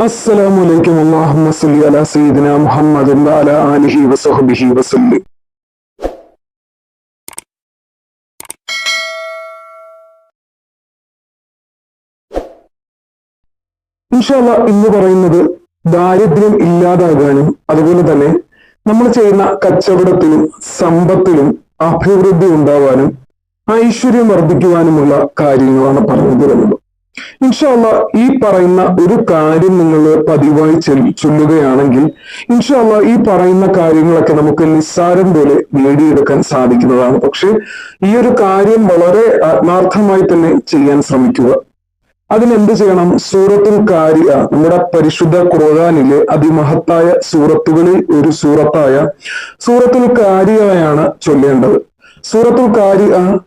السلام عليكم اللهم صل على سيدنا محمد وعلى آله وصحبه وسلم ഇൻഷാല്ല ഇന്ന് പറയുന്നത് ദാരിദ്ര്യം ഇല്ലാതാകാനും അതുപോലെ തന്നെ നമ്മൾ ചെയ്യുന്ന കച്ചവടത്തിലും സമ്പത്തിലും അഭിവൃദ്ധി ഉണ്ടാവാനും ഐശ്വര്യം വർദ്ധിക്കുവാനുമുള്ള കാര്യങ്ങളാണ് പറഞ്ഞു തരുന്നത് ഇൻഷാല്ല ഈ പറയുന്ന ഒരു കാര്യം നിങ്ങൾ പതിവായി ചൊല്ലുകയാണെങ്കിൽ ഇൻഷാല്ല ഈ പറയുന്ന കാര്യങ്ങളൊക്കെ നമുക്ക് നിസ്സാരം പോലെ നേടിയെടുക്കാൻ സാധിക്കുന്നതാണ്. പക്ഷെ ഈ ഒരു കാര്യം വളരെ ആത്മാർത്ഥമായി തന്നെ ചെയ്യാൻ ശ്രമിക്കുക. അതിനെന്ത് ചെയ്യണം? സൂറത്തുൽ കാരിയ നമ്മുടെ പരിശുദ്ധ ഖുർആനിലെ അതിമഹത്തായ സൂറത്തുകളിൽ ഒരു സൂറത്തായ സൂറത്തുൽ കാരിയയാണ് ചൊല്ലേണ്ടത്. സൂറത്തുൽ കാരിയ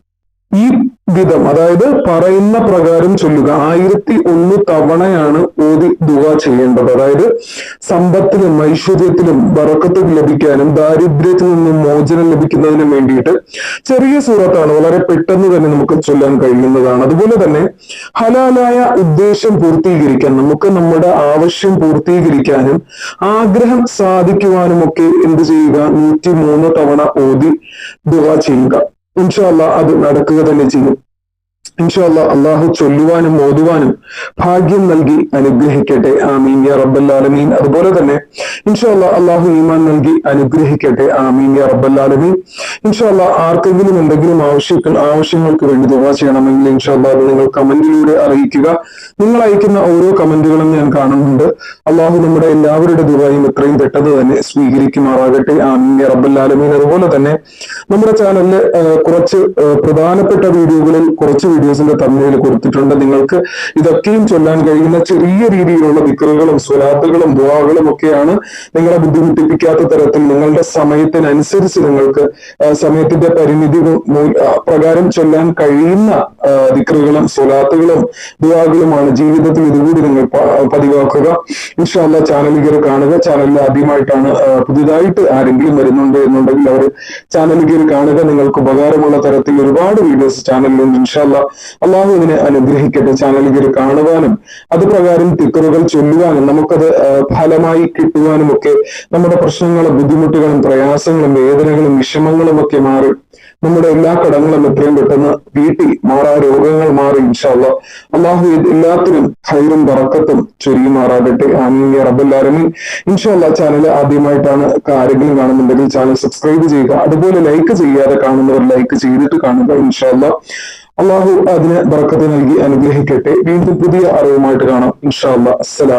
ഈ വിധം അതായത് പറയുന്ന പ്രകാരം ചൊല്ലുക. ആയിരത്തി ഒന്ന് തവണയാണ് ഓതി ദുവ ചെയ്യേണ്ടത്. അതായത് സമ്പത്തിലും ഐശ്വര്യത്തിലും ബറക്കത്ത് ലഭിക്കാനും ദാരിദ്ര്യത്തിൽ നിന്നും മോചനം ലഭിക്കുന്നതിനും വേണ്ടിയിട്ട് ചെറിയ സൂറത്താണ്. വളരെ പെട്ടെന്ന് തന്നെ നമുക്ക് ചൊല്ലാൻ കഴിയുന്നതാണ്. അതുപോലെ തന്നെ ഹലാലായ ഉദ്ദേശം പൂർത്തീകരിക്കാൻ നമുക്ക് നമ്മുടെ ആവശ്യം പൂർത്തീകരിക്കാനും ആഗ്രഹം സാധിക്കുവാനും ഒക്കെ എന്ത് ചെയ്യുക? നൂറ്റി മൂന്ന് തവണ ഓതി ദുവ ചെയ്യുക. ഇൻഷാല്ല അത് നടക്കുക തന്നെ ചെയ്യും. ഇൻഷാല്ല അള്ളാഹു ചൊല്ലുവാനും ഓതുവാനും ഭാഗ്യം നൽകി അനുഗ്രഹിക്കട്ടെ. ആമീൻ യാ റബ്ബല്ലാലമീൻ അതുപോലെ തന്നെ ഇൻഷാല്ല അള്ളാഹു ഈമാൻ നൽകി അനുഗ്രഹിക്കട്ടെ. ആമീൻ യാ റബ്ബല്ലാലമീൻ ഇൻഷാല്ല ആർക്കെങ്കിലും എന്തെങ്കിലും ആവശ്യങ്ങൾ ആവശ്യങ്ങൾക്ക് വേണ്ടി ദുവാ ചെയ്യണമെങ്കിൽ ഇൻഷാല്ല നിങ്ങൾ കമന്റിലൂടെ അറിയിക്കുക. നിങ്ങൾ അയക്കുന്ന ഓരോ കമന്റുകളും ഞാൻ കാണുന്നുണ്ട്. അള്ളാഹു നമ്മുടെ എല്ലാവരുടെ ദുബായും എത്രയും പെട്ടെന്ന് തന്നെ സ്വീകരിക്കുമാറാകട്ടെ. ആമീൻ യാ റബ്ബല്ലാലമീൻ അതുപോലെ തന്നെ നമ്മുടെ ചാനലിൽ കുറച്ച് പ്രധാനപ്പെട്ട വീഡിയോകളിൽ കുറച്ച് വീഡിയോസിന്റെ തമ്മിൽ കൊടുത്തിട്ടുണ്ട്. നിങ്ങൾക്ക് ഇതൊക്കെയും ചൊല്ലാൻ കഴിയുന്ന ചെറിയ രീതിയിലുള്ള വിക്രുകളും സ്വലാത്തുകളും ദുവാകളും ഒക്കെയാണ് നിങ്ങളെ ബുദ്ധിമുട്ടിപ്പിക്കാത്ത തരത്തിൽ നിങ്ങളുടെ സമയത്തിനനുസരിച്ച് നിങ്ങൾക്ക് സമയത്തിന്റെ പരിമിതി പ്രകാരം ചൊല്ലാൻ കഴിയുന്ന വിക്കറുകളും സ്വലാത്തുകളും ദുവാകളുമാണ് ജീവിതത്തിൽ ഇതുകൂടി നിങ്ങൾ പതിവാക്കുക. ഇൻഷാല്ല ചാനൽ കയറി കാണുക. ചാനലിൽ ആദ്യമായിട്ടാണ് പുതിയതായിട്ട് ആരെങ്കിലും വരുന്നുണ്ട് എന്നുണ്ടെങ്കിൽ അവർ ചാനൽ കാണുക. നിങ്ങൾക്ക് ഉപകാരമുള്ള തരത്തിൽ ഒരുപാട് വീഡിയോസ് ചാനലിലുണ്ട് ഇൻഷാല്ല അള്ളാഹു ഇതിനെ അനുഗ്രഹിക്കട്ടെ. കയറി കാണുവാനും അത് പ്രകാരം തിക്കറുകൾ ചൊല്ലുവാനും നമുക്കത് ഫലമായി കിട്ടുവാനും ഒക്കെ നമ്മുടെ പ്രശ്നങ്ങളും ബുദ്ധിമുട്ടുകളും പ്രയാസങ്ങളും വേദനകളും വിഷമങ്ങളും ഒക്കെ മാറി നമ്മുടെ എല്ലാ കടങ്ങളും എത്രയും പെട്ടെന്ന് വീട്ടി മാറാ രോഗങ്ങൾ മാറി ഇൻഷാല്ല അള്ളാഹു എല്ലാത്തിനും ഹൈറും പറക്കത്തും ചൊരിയുമാറാകട്ടെ. ആമീൻ ആലമീൻ. ഇൻഷാല്ല ചാനൽ ആദ്യമായിട്ടാണ് ആരെങ്കിലും കാണുന്നുണ്ടെങ്കിൽ ചാനൽ സബ്സ്ക്രൈബ് ചെയ്യുക. അതുപോലെ ലൈക്ക് ചെയ്യാതെ കാണുന്നവർ ലൈക്ക് ചെയ്തിട്ട് കാണുക ഇൻഷാല്ല അള്ളാഹു അതിന് ബർക്കത്ത് നൽകി അനുഗ്രഹിക്കട്ടെ. വീണ്ടും പുതിയ അറിവുമായിട്ട് കാണാം. ഇൻഷാല്ല അസ്സലാം